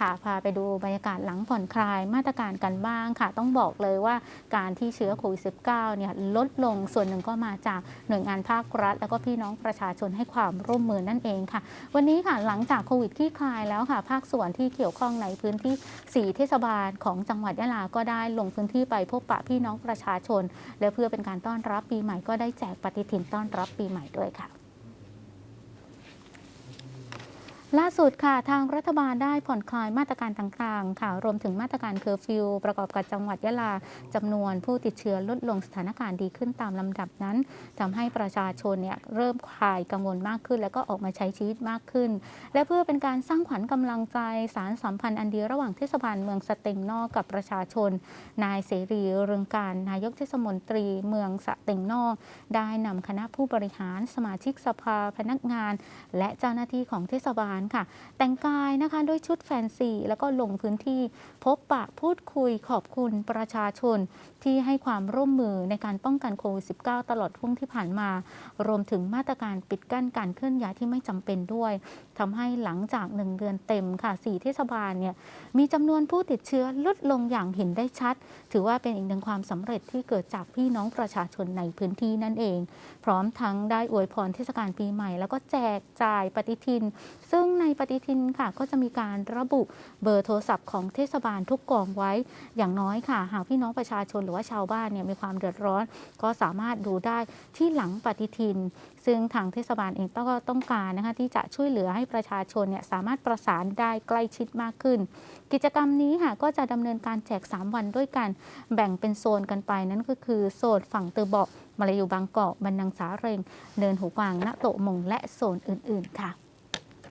ค่ะพาไปดูบรรยากาศหลังผ่อนคลายมาตรการกันบ้างค่ะ ต้องบอกเลยว่าการที่เชื้อโควิด -19 เนี่ยลดลงส่วนหนึ่งก็มาจากหน่วยงานภาครัฐ แล้วก็พี่น้องประชาชนให้ความร่วมมือนั่นเองค่ะ วันนี้ค่ะหลังจากโควิดคลี่คลายแล้วค่ะ ภาคส่วนที่เกี่ยวข้องในพื้นที่ 4 เทศบาลของจังหวัดยะลาก็ได้ลงพื้นที่ไปพบปะพี่น้องประชาชน และเพื่อเป็นการต้อนรับปีใหม่ก็ได้แจกปฏิทินต้อนรับปีใหม่ด้วยค่ะ ล่าสุดค่ะทางรัฐบาลได้ผ่อนคลายมาตรการต่างๆ ค่ะ รวมถึงมาตรการเคอร์ฟิวประกอบกับจังหวัดยะลาจำนวนผู้ติดเชื้อลดลงสถานการณ์ดีขึ้นตามลำดับนั้นทำให้ประชาชนเนี่ยเริ่มคลายกังวลมากขึ้น แล้วก็ออกมาใช้ชีวิตมากขึ้น และเพื่อเป็นการสร้างขวัญกำลังใจสารสัมพันธ์อันดีระหว่างเทศบาลเมืองสเต็งนอกกับประชาชน นายเสรีเรืองการนายกเทศมนตรีเมืองสเต็งนอก ได้นำคณะผู้บริหารสมาชิกสภาพนักงาน และเจ้าหน้าที่ของเทศบาลค่ะ แต่งกายนะคะด้วยชุดแฟนซี แล้วก็ลงพื้นที่พบปะพูดคุยขอบคุณประชาชนที่ให้ความร่วมมือในการป้องกันโควิด -19 ตลอดช่วงที่ผ่านมา รวมถึงมาตรการปิดกั้นการเคลื่อนย้ายที่ไม่จำเป็นด้วยทำให้หลังจากหนึ่งเดือนเต็มค่ะสี่เทศบาลเนี่ยมีจำนวนผู้ติดเชื้อลดลงอย่างเห็นได้ชัด ถือว่าเป็นอีกหนึ่งความสำเร็จที่เกิดจากพี่น้องประชาชนในพื้นที่นั่นเอง พร้อมทั้งได้อวยพรเทศกาลปีใหม่ แล้วก็แจกจ่ายปฏิทิน ซึ่งในปฏิทินค่ะ ก็จะมีการระบุเบอร์โทรศัพท์ของเทศบาลทุกกองไว้อย่างน้อยค่ะ หากพี่น้องประชาชนหรือว่าชาวบ้านเนี่ยมีความเดือดร้อน ก็สามารถดูได้ที่หลังปฏิทิน ซึ่งทางเทศบาลเองก็ต้องการนะคะที่จะช่วยเหลือให้ประชาชนเนี่ยสามารถประสานได้ใกล้ชิดมากขึ้น กิจกรรมนี้ค่ะก็จะดำเนินการแจก 3 วันด้วยกัน แบ่งเป็นโซนกันไปนั่นก็คือโซนฝั่งเตอร์เบาะมาลายูบางกอกบันนังสาเรง เนินหูกวางณโตมงและโซนอื่น ๆ ค่ะ